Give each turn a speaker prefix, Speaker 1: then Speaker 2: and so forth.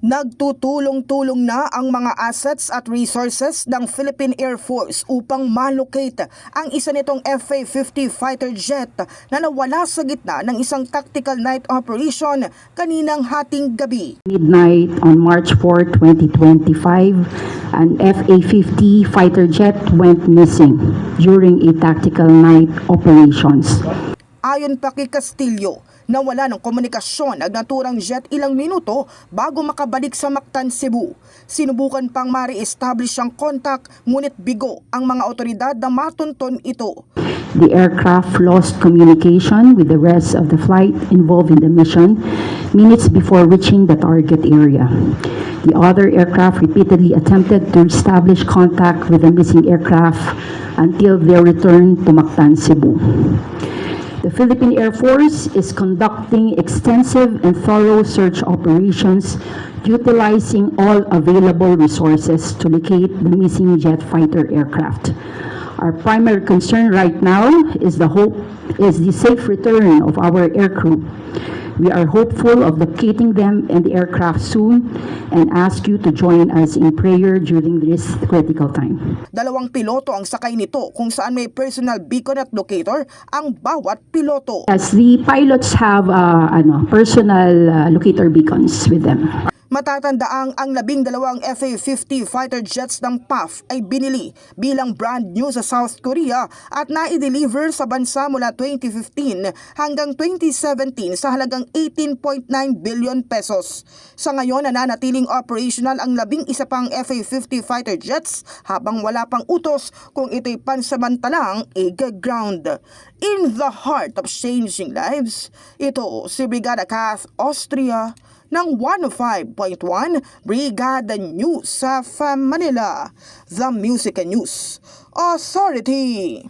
Speaker 1: Nagtutulong-tulong na ang mga assets at resources ng Philippine Air Force upang malocate ang isa nitong FA-50 fighter jet na nawala sa gitna ng isang tactical night operation kaninang hating gabi.
Speaker 2: midnight on March 4, 2025, an FA-50 fighter jet went missing during a tactical night operations.
Speaker 1: Ayon pa kay Castillo, nawala ng komunikasyon ang naturang jet ilang minuto bago makabalik sa Mactan, Cebu. Sinubukan pang ma-establish ang kontak ngunit bigo ang mga otoridad na matunton ito.
Speaker 2: The aircraft lost communication with the rest of the flight involved in the mission minutes before reaching the target area. The other aircraft repeatedly attempted to establish contact with the missing aircraft until their return to Mactan, Cebu. The Philippine Air Force is conducting extensive and thorough search operations utilizing all available resources to locate the missing jet fighter aircraft. Our primary concern right now is the hope is the safe return of our aircrew. We are hopeful of locating them and the aircraft soon and ask you to join us in prayer during this critical time.
Speaker 1: Dalawang piloto ang sakay nito kung saan may personal beacon at locator ang bawat piloto.
Speaker 2: As the pilots have uh, ano, personal uh, locator beacons with them.
Speaker 1: Matatandaang ang labing dalawang FA-50 fighter jets ng PAF ay binili bilang brand new sa South Korea at na-deliver sa bansa mula 2015 hanggang 2017 sa halagang 18.9 billion pesos. Sa ngayon, nananatiling operational ang labing isa pang FA-50 fighter jets habang wala pang utos kung ito'y pansamantalang i-ground. In the heart of changing lives, ito si Brigada Kath Austria ng 105.1 Brigada News sa Manila, The Music News Authority.